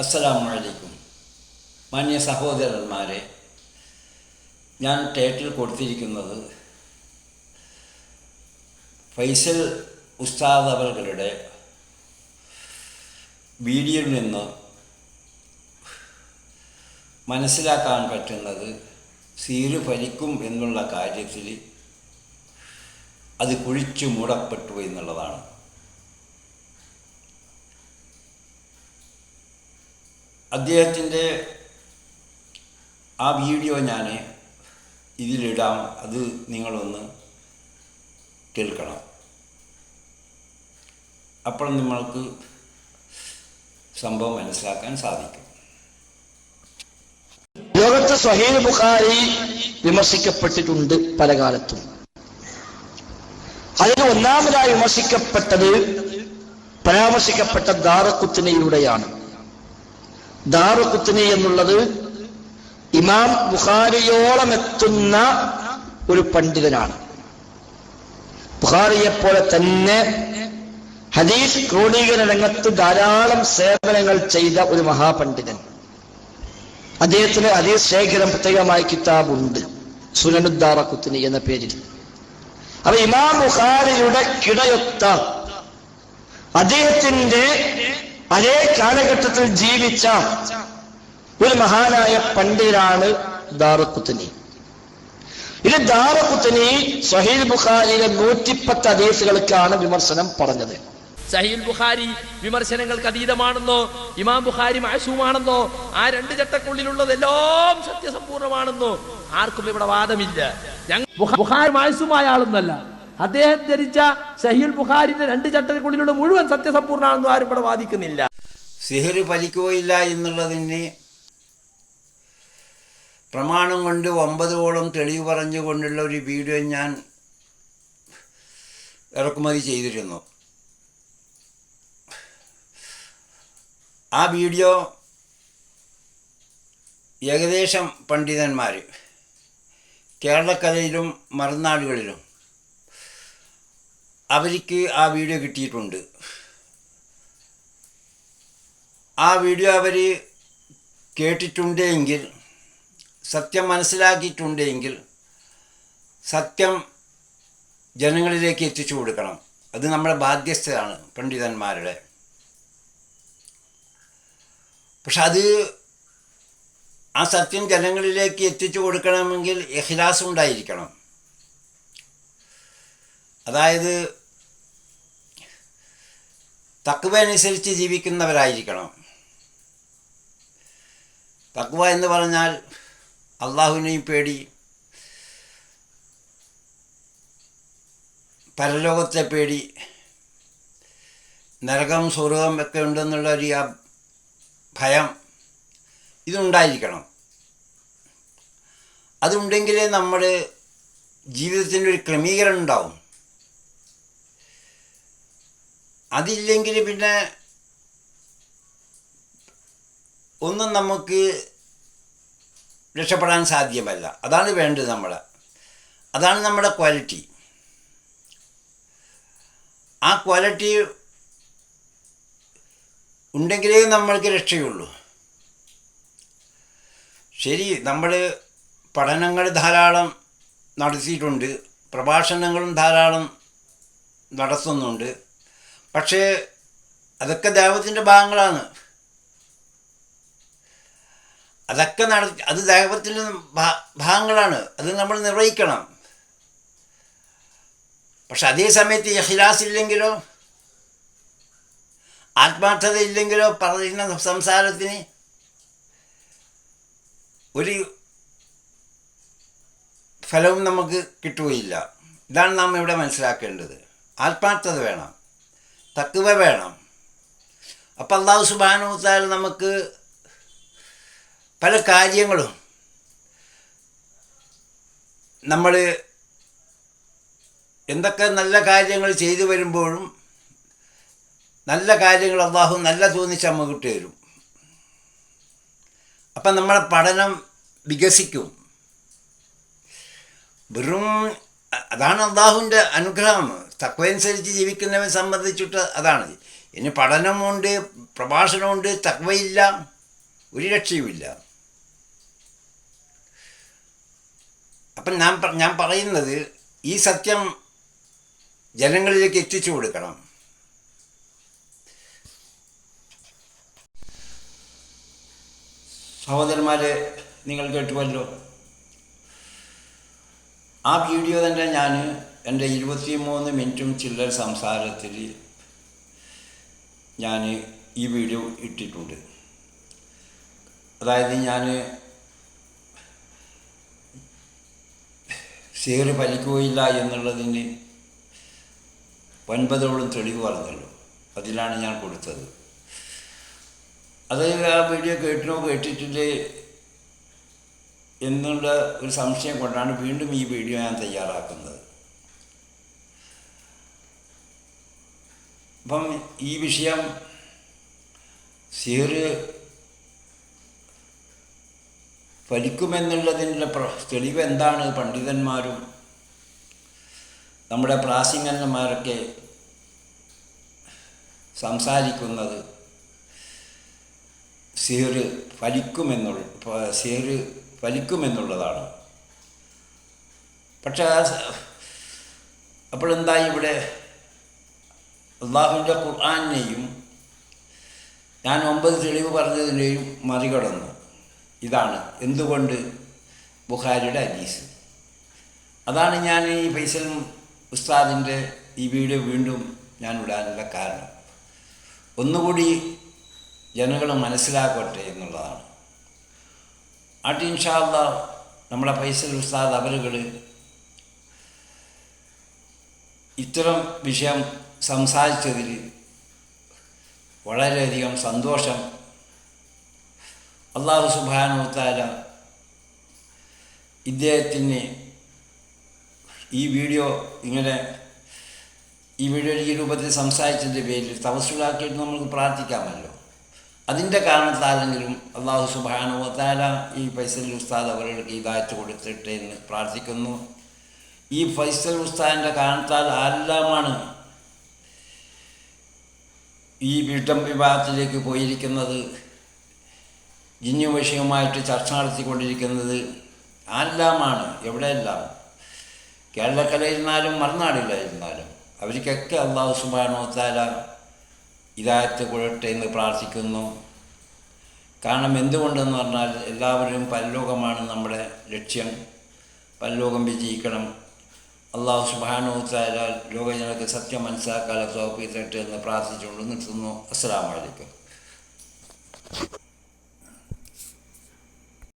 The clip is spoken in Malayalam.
അസ്സലാമലൈക്കും. മാന്യ സഹോദരന്മാരെ ഞാൻ ടൈറ്റിൽ കൊടുത്തിരിക്കുന്നത് ഫൈസൽ ഉസ്താദ് അവരുടെ വീഡിയോയിൽ നിന്ന് മനസ്സിലാക്കാൻ പറ്റുന്നത് സീര് ഫലിക്കും എന്നുള്ള കാര്യത്തിൽ അത് കുഴിച്ചു മൂടപ്പെട്ടു എന്നുള്ളതാണ്. അദ്ദേഹത്തിന്റെ ആ വീഡിയോ ഞാൻ ഇതിലിടാം. അത് നിങ്ങളൊന്ന് കേൾക്കണം. അപ്പോൾ നിങ്ങൾക്ക് സംഭവം മനസ്സിലാക്കാൻ സാധിക്കും. ലോകത്ത് സ്വഹീൽ ബുഖാരി വിമർശിക്കപ്പെട്ടിട്ടുണ്ട് പല കാലത്തും. അതിന് ഒന്നാമതായി വിമർശിക്കപ്പെട്ടത് പരാമർശിക്കപ്പെട്ട ദാറക്കുത്തിനയിലൂടെയാണ് ദാറുക്കുത്തിനി എന്നുള്ളത് ഇമാം ബുഖാരിയോളം എത്തുന്ന ഒരു പണ്ഡിതനാണ്. ബുഖാരിയെ പോലെ തന്നെ ഹദീസ് ക്രോഡീകരണ രംഗത്ത് ധാരാളം സേവനങ്ങൾ ചെയ്ത ഒരു മഹാപണ്ഡിതൻ. അദ്ദേഹത്തിന് ഹദീസ് ശേഖരം പ്രത്യേകമായ കിതാബുണ്ട്. സുനനുദ്ദാറ കുത്തിനി എന്ന പേരിൽ. അപ്പൊ ഇമാം ബുഖാരിയുടെ കിടയൊത്ത അദ്ദേഹത്തിന്റെ അതേ കാലഘട്ടത്തിൽ ജീവിച്ച ഒരു മഹാനായ പണ്ഡിതനാണ് ദാറുക്കുത്തനി. ഇത് ദാറുക്കുത്തനി സഹീൽ ബുഖാരിയിലെ നൂറ്റിപ്പത്ത് ഹദീസുകൾക്കാണ് വിമർശനം പറഞ്ഞത്. സഹീൽ ബുഖാരി വിമർശനങ്ങൾക്ക് അതീതമാണെന്നോ ഇമാം ബുഖാരി മാസൂമാണെന്നോ ആ രണ്ട് ചട്ടക്കുള്ളിലുള്ളത് എല്ലാം സത്യസമ്പൂർണമാണെന്നോ ആർക്കും ഇവിടെ വാദമില്ല. ബുഖാരി മാസൂമായ ആളൊന്നല്ല. അദ്ദേഹം ധരിച്ച സഹീൽ ബുഖാരിന്റെ രണ്ട് ചട്ടക്കുള്ളിലൂടെ മുഴുവൻ സത്യസമ്പൂർണാണെന്ന് ആരും ഇവിടെ വാദിക്കുന്നില്ല. സിഹർ ഫലിക്കുകയില്ല എന്നുള്ളതിന് പ്രമാണം കൊണ്ട് ഒമ്പതോളം തെളിവ് പറഞ്ഞുകൊണ്ടുള്ള ഒരു വീഡിയോ ഞാൻ ഇറക്കുമതി ചെയ്തിരുന്നു. ആ വീഡിയോ ഏകദേശം പണ്ഡിതന്മാർ കേരളക്കഥയിലും മറുനാടുകളിലും അവർക്ക് ആ വീഡിയോ കിട്ടിയിട്ടുണ്ട്. ആ വീഡിയോ അവർ കേട്ടിട്ടുണ്ടെങ്കിൽ സത്യം മനസ്സിലാക്കിയിട്ടുണ്ടെങ്കിൽ സത്യം ജനങ്ങളിലേക്ക് എത്തിച്ചു കൊടുക്കണം. അത് നമ്മുടെ ബാധ്യസ്ഥയാണ് പണ്ഡിതന്മാരുടെ. പക്ഷെ അത് ആ സത്യം ജനങ്ങളിലേക്ക് എത്തിച്ചു കൊടുക്കണമെങ്കിൽ എഹ്ലാസ് ഉണ്ടായിരിക്കണം. അതായത് തക്കുവ അനുസരിച്ച് ജീവിക്കുന്നവരായിരിക്കണം. തക്കുവ എന്ന് പറഞ്ഞാൽ അള്ളാഹുവിനെയും പേടി പരലോകത്തെ പേടി നരകം സ്വർഗം ഒക്കെ ഉണ്ടെന്നുള്ള ഒരു ഭയം ഇതുണ്ടായിരിക്കണം. അതുണ്ടെങ്കിലേ നമ്മുടെ ജീവിതത്തിന്റെ ഒരു ക്രമീകരണം ഉണ്ടാവും. അതില്ലെങ്കിൽ പിന്നെ ഒന്നും നമുക്ക് രക്ഷപ്പെടാൻ സാധ്യമല്ല. അതാണ് വേണ്ടത് നമ്മൾ അതാണ് നമ്മുടെ ക്വാളിറ്റി ആ ക്വാളിറ്റി ഉണ്ടെങ്കിലേ നമ്മൾക്ക് രക്ഷയുള്ളൂ. ശരി നമ്മൾ പഠനങ്ങൾ ധാരാളം നടത്തിയിട്ടുണ്ട്. പ്രഭാഷണങ്ങളും ധാരാളം നടത്തുന്നുണ്ട്. പക്ഷേ അതൊക്കെ ദൈവത്തിന്റെ ഭാഗങ്ങളാണ്. അതൊക്കെ നട അത് ദൈവത്തിന്റെ ഭാഗങ്ങളാണ്. അത് നമ്മൾ നിർവഹിക്കണം. പക്ഷെ അതേ സമയത്ത് ഇഖ്ലാസ് ഇല്ലെങ്കിലോ ആത്മാർത്ഥത ഇല്ലെങ്കിലോ പറയുന്ന സംസാരത്തിന് ഒരു ഫലവും നമുക്ക് കിട്ടുകയില്ല. ഇതാണ് നാം ഇവിടെ മനസ്സിലാക്കേണ്ടത്. ആത്മാർത്ഥത വേണം. തക്കുവ വേണം. അപ്പം അള്ളാഹു സുബാനുത്താൽ നമുക്ക് പല കാര്യങ്ങളും നമ്മൾ എന്തൊക്കെ നല്ല കാര്യങ്ങൾ ചെയ്തു വരുമ്പോഴും നല്ല കാര്യങ്ങൾ അള്ളാഹു നല്ല തോന്നിച്ച് നമുക്ക് തരും. അപ്പം നമ്മുടെ പഠനം വികസിക്കും. വെറും അതാണ് അള്ളാഹുവിന്റെ അനുഗ്രഹം. തക്വനുസരിച്ച് ജീവിക്കുന്നവനെ സംബന്ധിച്ചിട്ട് അതാണ്. ഇനി പഠനമുണ്ട് പ്രഭാഷണമുണ്ട് തക്വയില്ല ഒരു രക്ഷയുമില്ല. അപ്പം ഞാൻ ഞാൻ പറയുന്നത് ഈ സത്യം ജനങ്ങളിലേക്ക് എത്തിച്ചു കൊടുക്കണം. സഹോദരന്മാരെ നിങ്ങൾ കേട്ടുവല്ലോ. ആ വീഡിയോ തന്നെ ഞാൻ എന്റെ ഇരുപത്തി മൂന്ന് മിനിറ്റും ചില്ലർ സംസാരത്തിൽ ഞാൻ ഈ വീഡിയോ ഇട്ടിട്ടുണ്ട്. അതായത് ഞാൻ ഷെയർ ഫലിക്കുകയില്ല എന്നുള്ളതിന് ഒൻപതോളം തെളിവ് പറഞ്ഞല്ലോ. അതിലാണ് ഞാൻ കൊടുത്തത്. അത് ആ വീഡിയോ കേട്ടിനോ കേട്ടിട്ടില്ലേ എന്നുള്ള ഒരു സംശയം കൊണ്ടാണ് വീണ്ടും ഈ വീഡിയോ ഞാൻ തയ്യാറാക്കുന്നത്. അപ്പം ഈ വിഷയം സീറ് ഫലിക്കുമെന്നുള്ളതിന്റെ പ്ര തെളിവ് എന്താണ് പണ്ഡിതന്മാരും നമ്മുടെ പ്രാസിംഗന്മാരൊക്കെ സംസാരിക്കുന്നത്? സീറ് ഫലിക്കുമെന്നുള്ള സീറ് ഫലിക്കുമെന്നുള്ളതാണ്. പക്ഷേ അപ്പോൾ എന്താ ഇവിടെ അള്ളാഹുവിന്റെ ഖുർആാനെയും ഞാൻ ഒമ്പത് തെളിവ് പറഞ്ഞതിനെയും മറികടന്നു. ഇതാണ് എന്തുകൊണ്ട് ബുഹാരിയുടെ അജീസ് അതാണ് ഞാൻ ഈ ഫൈസൽ ഉസ്താദിന്റെ ഈ വീഡിയോ വീണ്ടും ഞാൻ വിടാനുള്ള കാരണം. ഒന്നുകൂടി ജനങ്ങൾ മനസ്സിലാക്കട്ടെ എന്നുള്ളതാണ്. ആട്ടി ഇൻഷാല്ല നമ്മുടെ ഫൈസൽ ഉസ്താദ് അവരുകൾ ഇത്തരം വിഷയം സംസാരിച്ചതിൽ വളരെയധികം സന്തോഷം. അള്ളാഹു സുബാനുത്താര ഇദ്ദേഹത്തിന് ഈ വീഡിയോ ഇങ്ങനെ ഈ വീഡിയോ ഈ രൂപത്തിൽ സംസാരിച്ചതിന്റെ പേരിൽ തപസ്സിലാക്കിയിട്ട് നമുക്ക് പ്രാർത്ഥിക്കാമല്ലോ. അതിന്റെ കാരണത്താലെങ്കിലും അള്ളാഹു സുബാനുവത്താല ഈ ഫൈസൽ ഉസ്താദ് അവർക്ക് ഇതായിട്ട് കൊടുത്തിട്ട് എന്ന് പ്രാർത്ഥിക്കുന്നു. ഈ ഫൈസൽ ഉസ്താദിന്റെ കാരണത്താൽ ആരെല്ലാമാണ് ഈ വീട്ടം വിഭാഗത്തിലേക്ക് പോയിരിക്കുന്നത് ജിന്നു വിഷയവുമായിട്ട് ചർച്ച നടത്തിക്കൊണ്ടിരിക്കുന്നത് ആരെല്ലാമാണ് എവിടെയെല്ലാം? കേരളക്കരയിരുന്നാലും മറുനാടിലായിരുന്നാലും അവർക്കൊക്കെ അള്ളാഹു സുബാനോത്താല ഇതായത്ത് കൊള്ളട്ടെ എന്ന് പ്രാർത്ഥിക്കുന്നു. കാരണം എന്തുകൊണ്ടെന്ന് പറഞ്ഞാൽ എല്ലാവരും പരലോകമാണ് നമ്മുടെ ലക്ഷ്യം. പരലോകം വിജയിക്കണം. അള്ളാഹു സുബാനോത്താര ലോകജനങ്ങൾക്ക് സത്യം മനസ്സിലാക്കാൻ തോപ്പി എന്ന് പ്രാർത്ഥിച്ചുകൊണ്ട് നിർത്തുന്നു. അസ്സാം വലൈക്കും